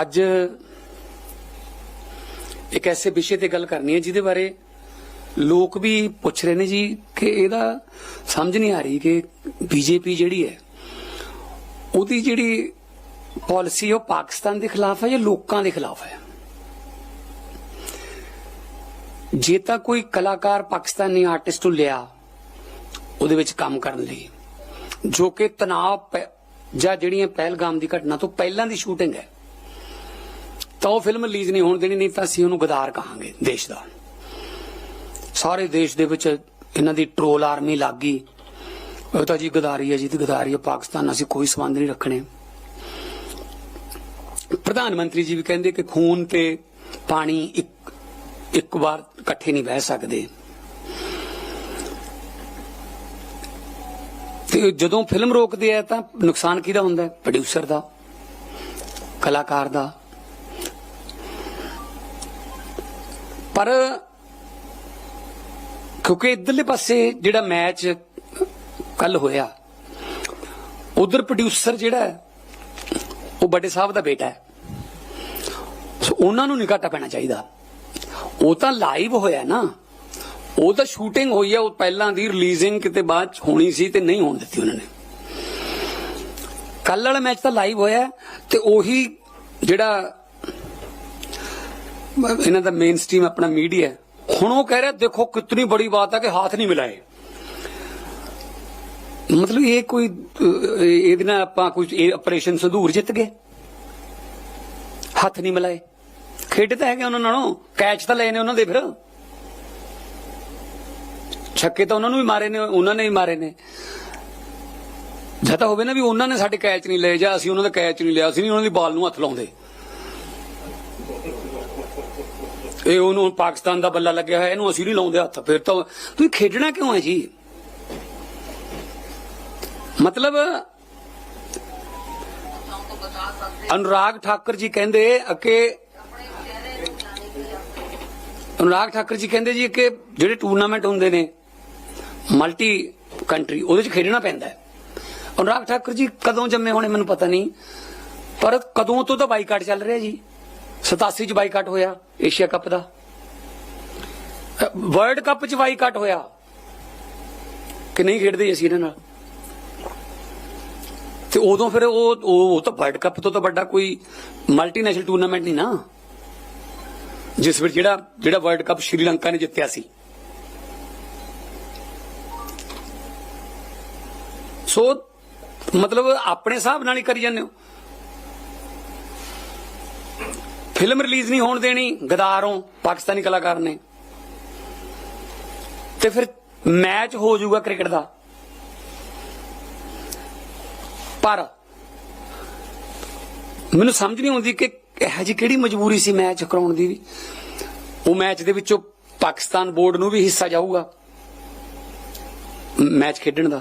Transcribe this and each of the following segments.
ਅੱਜ ਇੱਕ ਐਸੇ ਵਿਸ਼ੇ ਤੇ ਗੱਲ ਕਰਨੀ ਹੈ ਜਿਹਦੇ ਬਾਰੇ ਲੋਕ ਵੀ ਪੁੱਛ ਰਹੇ ਨੇ ਜੀ ਕਿ ਇਹਦਾ ਸਮਝ ਨਹੀਂ ਆ ਰਹੀ ਕਿ ਬੀਜੇਪੀ ਜਿਹੜੀ ਹੈ, ਉਹਦੀ ਜਿਹੜੀ ਪਾਲਿਸੀ ਉਹ ਪਾਕਿਸਤਾਨ ਦੇ ਖਿਲਾਫ ਹੈ ਜਾਂ ਲੋਕਾਂ ਦੇ ਖਿਲਾਫ ਹੈ? ਜੇ ਤਾਂ ਕੋਈ ਕਲਾਕਾਰ ਪਾਕਿਸਤਾਨੀ ਆਰਟਿਸਟ ਨੂੰ ਲਿਆ ਉਹਦੇ ਵਿੱਚ ਕੰਮ ਕਰਨ ਲਈ, ਜੋ ਕਿ ਤਣਾਅ ਪੈ- ਜਾਂ ਜਿਹੜੀਆਂ ਪਹਿਲਗਾਮ ਦੀ ਘਟਨਾ ਤੋਂ ਪਹਿਲਾਂ ਦੀ ਸ਼ੂਟਿੰਗ ਹੈ ਤਾਂ ਉਹ ਫਿਲਮ ਰਿਲੀਜ਼ ਨਹੀਂ ਹੋਣ ਦੇਣੀ, ਨਹੀਂ ਤਾਂ ਅਸੀਂ ਉਹਨੂੰ ਗਦਾਰ ਕਹਾਂਗੇ, ਦੇਸ਼ ਦਾ। ਸਾਰੇ ਦੇਸ਼ ਦੇ ਵਿੱਚ ਇਹਨਾਂ ਦੀ ਟ੍ਰੋਲ ਆਰਮੀ ਲੱਗ ਗਈ। ਉਹ ਤਾਂ ਜੀ ਗਦਾਰੀ ਹੈ ਜੀ, ਤੇ ਗਦਾਰੀ ਹੈ ਪਾਕਿਸਤਾਨ ਨਾਲ ਅਸੀਂ ਕੋਈ ਸੰਬੰਧ ਨਹੀਂ ਰੱਖਣੇ। ਪ੍ਰਧਾਨ ਮੰਤਰੀ ਜੀ ਵੀ ਕਹਿੰਦੇ ਕਿ ਖੂਨ ਤੇ ਪਾਣੀ ਇੱਕ ਇੱਕ ਵਾਰ ਇਕੱਠੇ ਨਹੀਂ ਬਹਿ ਸਕਦੇ। ਤੇ ਜਦੋਂ ਫਿਲਮ ਰੋਕਦੇ ਆ ਤਾਂ ਨੁਕਸਾਨ ਕਿਹਦਾ ਹੁੰਦਾ ਪ੍ਰੋਡਿਊਸਰ ਦਾ, ਕਲਾਕਾਰ ਦਾ। ਪਰ ਕਿਉਂਕਿ ਇਧਰਲੇ ਪਾਸੇ ਜਿਹੜਾ ਮੈਚ ਕੱਲ ਹੋਇਆ, ਉਧਰ ਪ੍ਰੋਡਿਊਸਰ ਜਿਹੜਾ ਉਹ ਵੱਡੇ ਸਾਹਿਬ ਦਾ ਬੇਟਾ ਹੈ। ਸੋ ਉਹਨਾਂ ਨੂੰ ਨਹੀਂ ਘਾਟਾ ਪੈਣਾ ਚਾਹੀਦਾ। ਉਹ ਤਾਂ ਲਾਈਵ ਹੋਇਆ ਨਾ। ਉਹ ਤਾਂ ਸ਼ੂਟਿੰਗ ਹੋਈ ਹੈ ਉਹ ਪਹਿਲਾਂ ਦੀ ਰਿਲੀਜ਼ਿੰਗ ਕਿਤੇ ਬਾਅਦ 'ਚ ਹੋਣੀ ਸੀ ਤੇ ਨਹੀਂ ਹੋਣ ਦਿੱਤੀ ਉਹਨਾਂ ਨੇ। ਕੱਲ ਵਾਲਾ ਮੈਚ ਤਾਂ ਲਾਈਵ ਹੋਇਆ ਹੈ ਤੇ ਉਹੀ ਜਿਹੜਾ ਇਹਨਾਂ ਦਾ ਮੇਨ ਸਟ੍ਰੀਮ ਆਪਣਾ ਮੀਡੀਆ ਹੁਣ ਉਹ ਕਹਿ ਰਿਹਾ, ਦੇਖੋ ਕਿਤਨੀ ਬੜੀ ਬਾਤ ਹੈ ਕਿ ਹੱਥ ਨਹੀਂ ਮਿਲਾਏ। ਮਤਲਬ ਇਹ ਕੋਈ ਇਹਦੇ ਨਾਲ ਆਪਾਂ ਕੋਈ ਆਪਰੇਸ਼ਨ ਸੰਧੂਰ ਜਿੱਤ ਗਏ। ਹੱਥ ਨਹੀਂ ਮਿਲਾਏ। ਖੇਡ ਤਾਂ ਹੈਗੇ ਉਹਨਾਂ ਨਾਲੋਂ, ਕੈਚ ਤਾਂ ਲਏ ਨੇ ਉਹਨਾਂ ਦੇ ਫਿਰ। ਛੱਕੇ ਤਾਂ ਉਹਨਾਂ ਨੂੰ ਵੀ ਮਾਰੇ ਨੇ, ਉਹਨਾਂ ਨੇ ਵੀ ਮਾਰੇ ਨੇ। ਜਾਂ ਤਾਂ ਹੋਵੇ ਨਾ ਵੀ ਉਹਨਾਂ ਨੇ ਸਾਡੇ ਕੈਚ ਨਹੀਂ ਲਏ ਜਾਂ ਅਸੀਂ ਉਹਨਾਂ ਦਾ ਕੈਚ ਨਹੀਂ ਲਿਆ, ਅਸੀਂ ਨਹੀਂ ਉਹਨਾਂ ਦੀ ਬਾਲ ਨੂੰ ਹੱਥ ਲਾਉਂਦੇ। ਇਹ ਉਹਨੂੰ ਪਾਕਿਸਤਾਨ ਦਾ ਬੱਲਾ ਲੱਗਿਆ ਹੋਇਆ, ਇਹਨੂੰ ਅਸੀਂ ਨਹੀਂ ਲਾਉਂਦੇ ਹੱਥ। ਫਿਰ ਤਾਂ ਤੁਸੀਂ ਖੇਡਣਾ ਕਿਉਂ ਹੈ ਜੀ? ਮਤਲਬ ਅਨੁਰਾਗ ਠਾਕਰ ਜੀ ਕਹਿੰਦੇ ਕਿ ਅਨੁਰਾਗ ਠਾਕਰ ਜੀ ਕਹਿੰਦੇ ਜੀ ਕਿ ਜਿਹੜੇ ਟੂਰਨਾਮੈਂਟ ਹੁੰਦੇ ਨੇ, ਮਲਟੀ ਕੰਟਰੀ, ਉਹਦੇ ਚ ਖੇਡਣਾ ਪੈਂਦਾ ਹੈ। ਅਨੁਰਾਗ ਠਾਕੁਰ ਜੀ ਕਦੋਂ ਜੰਮੇ ਹੋਣੇ ਮੈਨੂੰ ਪਤਾ ਨਹੀਂ, ਪਰ ਕਦੋਂ ਤੋਂ ਤਾਂ ਬਾਈਕਾਟ ਚੱਲ ਰਿਹਾ ਜੀ। 87 ਚ ਬਾਈਕਾਟ ਹੋਇਆ, ਏਸ਼ੀਆ ਕੱਪ ਦਾ। ਵਰਲਡ ਕੱਪ ਚ ਬਾਈਕਾਟ ਹੋਇਆ। ਕਿ ਨਹੀਂ ਖੇਡਦੇ ਅਸੀਂ ਇਹਨਾਂ ਨਾਲ? ਤੇ ਉਦੋਂ ਫਿਰ ਉਹ ਉਹ ਤਾਂ ਵਰਲਡ ਕੱਪ ਤੋਂ ਤਾਂ ਵੱਡਾ ਕੋਈ ਮਲਟੀਨੈਸ਼ਨਲ ਟੂਰਨਾਮੈਂਟ ਨਹੀਂ ਨਾ। ਜਿਸ ਵਿੱਚ ਜਿਹੜਾ ਜਿਹੜਾ ਵਰਲਡ ਕੱਪ ਸ਼੍ਰੀਲੰਕਾ ਨੇ ਜਿੱਤਿਆ ਸੀ। ਸੋ ਮਤਲਬ ਆਪਣੇ ਹਿਸਾਬ ਨਾਲ ਹੀ ਕਰੀ ਜਾਂਦੇ ਹੋ। ਫਿਲਮ ਰਿਲੀਜ਼ ਨਹੀਂ ਹੋਣ ਦੇਣੀ, ਗਦਾਰੋਂ ਪਾਕਿਸਤਾਨੀ ਕਲਾਕਾਰ ਨੇ। ਤੇ ਫਿਰ ਮੈਚ ਹੋ ਜਾਊਗਾ ਕ੍ਰਿਕਟ ਦਾ। ਪਰ ਮੈਨੂੰ ਸਮਝ ਨਹੀਂ ਆਉਂਦੀ ਕਿ ਇਹ ਜੀ ਕਿਹੜੀ ਮਜਬੂਰੀ ਸੀ ਮੈਚ ਕਰਾਉਣ ਦੀ ਵੀ। ਉਹ ਮੈਚ ਦੇ ਵਿੱਚੋਂ ਪਾਕਿਸਤਾਨ ਬੋਰਡ ਨੂੰ ਵੀ ਹਿੱਸਾ ਜਾਊਗਾ। ਮੈਚ ਖੇਡਣ ਦਾ।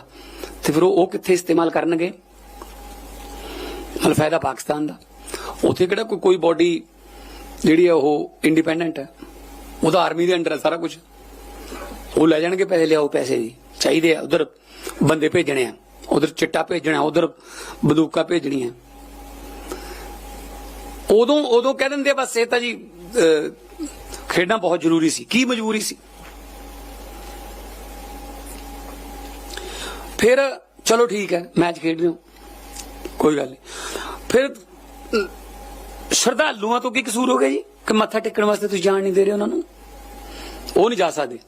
ਤੇ ਫਿਰ ਉਹ ਕਿੱਥੇ ਇਸਤੇਮਾਲ ਕਰਨਗੇ? ਮਤਲਬ ਫਾਇਦਾ ਪਾਕਿਸਤਾਨ ਦਾ। ਉੱਥੇ ਕਿਹੜਾ ਕੋਈ ਕੋਈ ਬਾਡੀ ਜਿਹੜੀ ਹੈ ਉਹ ਇੰਡੀਪੈਂਡੈਂਟ ਹੈ। ਉਹਦਾ ਆਰਮੀ ਦੇ ਅੰਡਰ ਹੈ ਸਾਰਾ ਕੁਝ ਉਹ ਲੈ ਜਾਣਗੇ ਪੈਸੇ ਲਿਆਓ ਪੈਸੇ ਜੀ। ਚਾਹੀਦੇ ਆ। ਉਧਰ ਬੰਦੇ ਭੇਜਣੇ ਆ। ਉਧਰ ਚਿੱਟਾ ਭੇਜਣਾ ਉਧਰ ਬੰਦੂਕਾਂ ਭੇਜਣੀਆਂ। ਉਦੋਂ ਉਦੋਂ ਕਹਿ ਦਿੰਦੇ ਬਸ ਇਹ ਤਾਂ ਜੀ ਅਹ, ਖੇਡਣਾ ਬਹੁਤ ਜ਼ਰੂਰੀ ਸੀ। ਕੀ ਮਜਬੂਰੀ ਸੀ? ਫਿਰ ਚਲੋ ਠੀਕ ਹੈ ਮੈਚ ਖੇਡ ਰਹੇ ਹੋ ਕੋਈ ਗੱਲ ਨਹੀਂ। ਫਿਰ ਸ਼ਰਧਾਲੂਆਂ ਤੋਂ ਕੀ ਕਸੂਰ ਹੋ ਗਿਆ ਜੀ? ਕਿ ਮੱਥਾ ਟੇਕਣ ਵਾਸਤੇ ਤੁਸੀਂ ਜਾਣ ਨਹੀਂ ਦੇ ਰਹੇ ਉਹਨਾਂ ਨੂੰ? ਉਹ ਨਹੀਂ ਜਾ ਸਕਦੇ।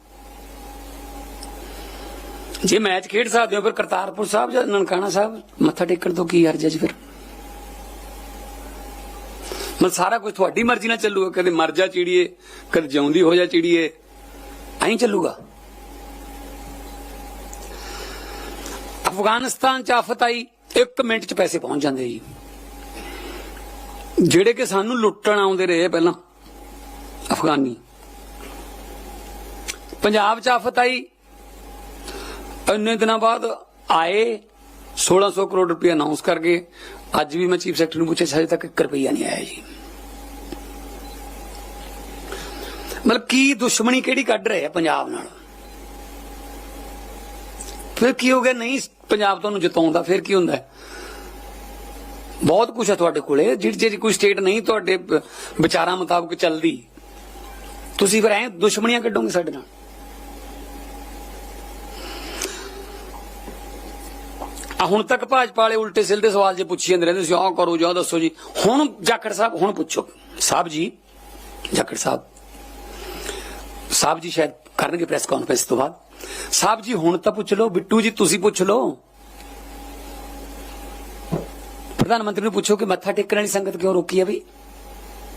ਜੇ ਮੈਚ ਖੇਡ ਸਕਦੇ ਹੋ, ਫਿਰ ਕਰਤਾਰਪੁਰ ਸਾਹਿਬ ਜਾਂ ਨਨਕਾਣਾ ਸਾਹਿਬ, ਮੱਥਾ ਟੇਕਣ ਤੋਂ ਕੀ ਹਰਜ ਹੈ ਜੀ ਫਿਰ? ਮਤਲਬ ਸਾਰਾ ਕੁਝ ਤੁਹਾਡੀ ਮਰਜ਼ੀ ਨਾਲ ਚੱਲੂਗਾ, ਕਦੇ ਮਰ ਜਾ ਚਿੜੀਏ, ਕਦੇ ਜਿਉਂਦੀ ਹੋ ਜਾ ਚਿੜੀਏ, ਐਂ ਚੱਲੂਗਾ। ਅਫਗਾਨਿਸਤਾਨ ਚ ਆਫਤ ਆਈ 1 ਮਿੰਟ ਚ ਪੈਸੇ ਪਹੁੰਚ ਜਾਂਦੇ ਜੀ। ਜਿਹੜੇ ਕਿ ਸਾਨੂੰ ਲੁੱਟਣ ਆਉਂਦੇ ਰਹੇ ਪਹਿਲਾਂ, ਅਫਗਾਨੀ। ਪੰਜਾਬ ਚ ਆਫਤ ਆਈ। ਇੰਨੇ ਦਿਨਾਂ ਬਾਅਦ ਆਏ 1600 ਕਰੋੜ ਰੁਪਏ ਅਨਾਉਂਸ ਕਰ ਗਏ। ਅੱਜ ਵੀ ਮੈਂ ਚੀਫ ਸੈਕਟਰੀ ਨੂੰ ਪੁੱਛਿਆ, ਹਜੇ ਤੱਕ 1 ਰੁਪਈਆ ਨਹੀਂ ਆਇਆ ਜੀ। ਮਤਲਬ ਕੀ ਦੁਸ਼ਮਣੀ ਕਿਹੜੀ ਕੱਢ ਰਹੇ ਆ ਪੰਜਾਬ ਨਾਲ? ਫਿਰ ਕੀ ਹੋ ਗਿਆ? ਨਹੀਂ, ਪੰਜਾਬ ਤੁਹਾਨੂੰ ਜਿਤਾਉਂਦਾ, ਫਿਰ ਕੀ ਹੁੰਦਾ? ਬਹੁਤ ਕੁਝ ਹੈ ਤੁਹਾਡੇ ਕੋਲੇ, ਜਿਹੜੀ ਜਿਹੜੀ ਕੋਈ ਸਟੇਟ ਨਹੀਂ ਤੁਹਾਡੇ ਵਿਚਾਰਾਂ ਮੁਤਾਬਕ ਚੱਲਦੀ। ਤੁਸੀਂ ਫਿਰ ਐ ਦੁਸ਼ਮਣੀਆਂ ਕੱਢੋਗੇ ਸਾਡੇ ਨਾਲ? ਆ ਹੁਣ ਤੱਕ ਭਾਜਪਾ ਵਾਲੇ ਉਲਟੇ ਸਿੱਧੇ ਸਵਾਲ ਜੇ ਪੁੱਛੀ ਜਾਂਦੇ ਰਹਿੰਦੇ ਸੀ ਆਹ ਕਰੋ ਜਾਂ ਦੱਸੋ ਜੀ। ਹੁਣ ਜਾਖੜ ਸਾਹਿਬ, ਹੁਣ ਪੁੱਛੋ। ਸਾਹਿਬ ਜੀ, ਜਾਖੜ ਸਾਹਿਬ। ਸਾਹਿਬ ਜੀ ਸ਼ਾਇਦ ਕਰਨਗੇ ਪ੍ਰੈਸ ਕਾਨਫਰੰਸ ਤੋਂ ਬਾਅਦ। ਸਾਹਿਬ ਜੀ, ਹੁਣ ਤਾਂ ਪੁੱਛ ਲਓ। ਬਿੱਟੂ ਜੀ, ਤੁਸੀਂ ਪੁੱਛ ਲਓ। ਪ੍ਰਧਾਨ ਮੰਤਰੀ ਨੂੰ ਪੁੱਛੋ ਕਿ ਮੱਥਾ ਟੇਕਣ ਵਾਲੀ ਸੰਗਤ ਕਿਉਂ ਰੋਕੀ ਹੈ ਵੀ?